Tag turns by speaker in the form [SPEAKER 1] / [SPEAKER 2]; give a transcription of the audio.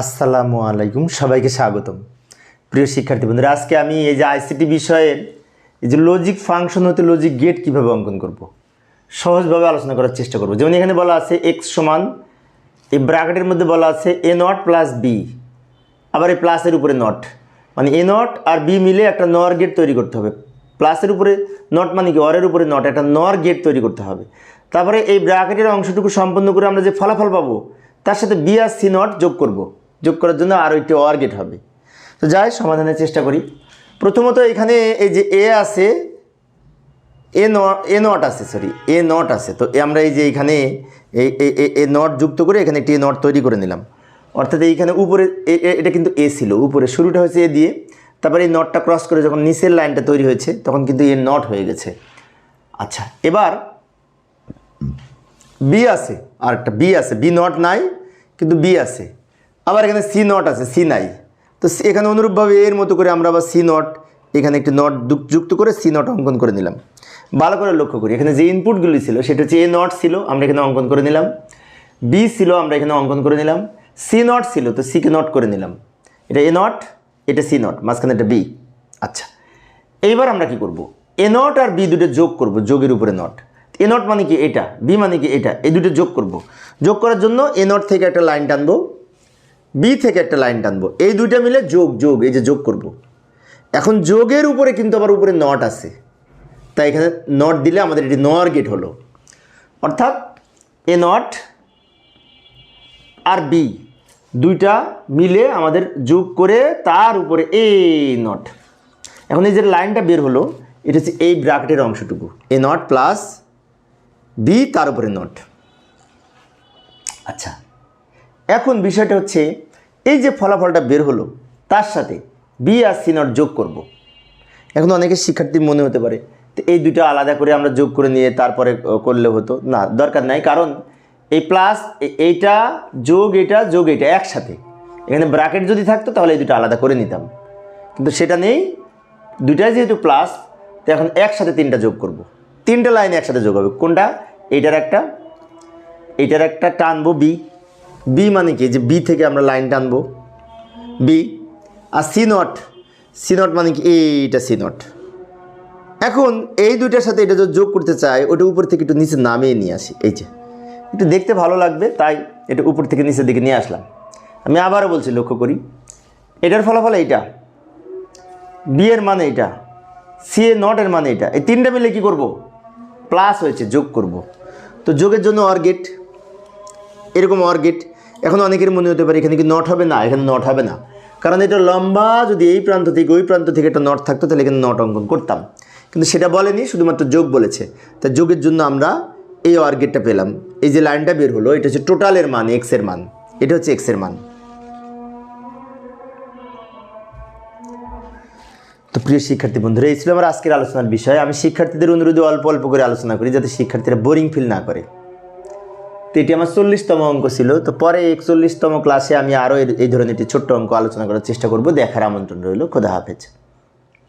[SPEAKER 1] আসসালামু আলাইকুম, সবাইকে স্বাগতম। প্রিয় শিক্ষার্থী বন্ধুরা, আজকে আমি এই যে আইসিটি বিষয়ের এই যে লজিক ফাংশন হতে লজিক গেট কীভাবে অঙ্কন করব। সহজভাবে আলোচনা করার চেষ্টা করব। যেমন এখানে বলা আছে এক্স সমান, এই ব্র্যাকেটের মধ্যে বলা আছে এ নট প্লাস বি আবার এই প্লাসের উপরে নট মানে এ নট আর বি মিলে একটা নর গেট তৈরি করতে হবে। প্লাসের উপরে নট মানে কি? অরের উপরে নট একটা নর গেট তৈরি করতে হবে। তারপরে এই ব্র্যাকেটের অংশটুকু সম্পন্ন করে আমরা যে ফলাফল পাবো, তার সাথে বি আর সি নট যোগ করব। যোগ করার জন্য আরও একটি অর গেট হবে। তো যাই, সমাধানের চেষ্টা করি। প্রথমত এখানে এই যে এ আছে এ নট এ নট আছে সরি এ নট আছে। তো আমরা এই যে এখানে এ- নট যুক্ত করে এখানে একটি এ নট তৈরি করে নিলাম। অর্থাৎ এইখানে উপরে এটা কিন্তু এ ছিল। উপরে শুরুটা হয়েছে এ দিয়ে, তারপরে এই নটটা ক্রস করে যখন নিচের লাইনটা তৈরি হয়েছে, তখন কিন্তু এ নট হয়ে গেছে। আচ্ছা এবার বি আছে আর একটা বি আছে। বি নট নাই, কিন্তু বি আছে। আবার এখানে সি নট আছে সি নাই। তো এখানে অনুরূপভাবে এর মতো করে আমরা আবার সি নট এখানে একটি নট যুক- যুক্ত করে সি নট অঙ্কন করে নিলাম। ভালো করে লক্ষ্য করি, এখানে যে ইনপুটগুলি ছিল, সেটা হচ্ছে এ নট ছিল, আমরা এখানে অঙ্কন করে নিলাম। বি ছিল, আমরা এখানে অঙ্কন করে নিলাম। সি নট ছিল, তো সিকে নট করে নিলাম। এটা এ নট এটা সি নট মাঝখানে এটা বি আচ্ছা এইবার আমরা কি করব? এ নট আর বি দুটো যোগ করব, যোগের উপরে নট এ নট মানে কি এটা বি মানে কি এটা, এই দুটো যোগ করব। যোগ করার জন্য এ নট থেকে একটা লাইন টানবো। বি থেকে একটা লাইন টানবো। এই দুইটা মিলে যোগ যোগ, এই যে যোগ করব। এখন যোগের উপরে কিন্তু আবার উপরে নট আছে। তাই এখানে নট দিলে আমাদের এটি নর গেট হলো। অর্থাৎ এ নট আর বি দুইটা মিলে আমাদের যোগ করে তার উপরে এ নট এখন এই যে লাইনটা বের হলো, এটা হচ্ছে এই ব্র্যাকেটের অংশটুকু। এ নট প্লাস বি তার উপরে নট আচ্ছা। এখন বিষয়টা হচ্ছে, এই যে ফলাফলটা বের হলো, তার সাথে বি আর সি নট যোগ করব। এখন অনেকের শিক্ষার্থী মনে হতে পারে, তো এই দুটো আলাদা করে আমরা যোগ করে নিয়ে তারপরে করলে হতো। না, দরকার নাই, কারণ এই প্লাস এইটা যোগ এটা যোগ এটা একসাথে। এখানে ব্র্যাকেট যদি থাকতো, তাহলে এই দুটো আলাদা করে নিতাম। কিন্তু সেটা নেই, দুইটাই যেহেতু প্লাস তো এখন একসাথে তিনটা যোগ করব। তিনটা লাইন একসাথে যোগ হবে। কোনটা? এইটার একটা এইটার একটা টানবো বি বি মানে কি? যে বি থেকে আমরা লাইন টানবো। বি আর সি নট সি নট মানে কি? এইটা সি নট এখন এই দুইটার সাথে এটা যদি যোগ করতে চাই, ওটা উপর থেকে একটু নিচে নামিয়ে নিয়ে আসি। এই যে। একটু দেখতে ভালো লাগবে, তাই এটা উপর থেকে নিচের দিকে নিয়ে আসলাম। আমি আবারও বলছি, লক্ষ্য করি। এটার ফলাফল এইটা। বি এর মানে এটা সি এ নট এর মানে এটা এই তিনটা মিলে কি করব? প্লাস হয়েছে, যোগ করব। তো যোগের জন্য অর গেট এরকম অর গেট এখন অনেকের মনে হতে পারে এখানে কি নট হবে না, এখানে নট হবে না। কারণ এটা লম্বা, যদি এই প্রান্ত থেকে ওই প্রান্ত থেকে একটা নট থাকতো, তাহলে এখানে নট অঙ্কন করতাম। কিন্তু সেটা বলেনি, শুধুমাত্র যোগ বলেছে। তা যোগের জন্য আমরা এই অর গেটটা পেলাম। এই যে লাইনটা বের হলো, এটা হচ্ছে টোটালের মান এক্সের মান। এটা হচ্ছে এক্সের মান। তো প্রিয় শিক্ষার্থী বন্ধুরা, এই ছিল আমার আজকের আলোচনার বিষয়। আমি শিক্ষার্থীদের অনুরোধে অল্প অল্প করে আলোচনা করি, যাতে শিক্ষার্থীরা বোরিং ফিল না করে। তো এটি আমার চল্লিশতম অঙ্ক ছিল। তো পরে একচল্লিশতম ক্লাসে আমি আরও এই ধরনের একটি ছোট্ট অঙ্ক আলোচনা করার চেষ্টা করব। দেখার আমন্ত্রণ রইল। খোদা হাফেজ।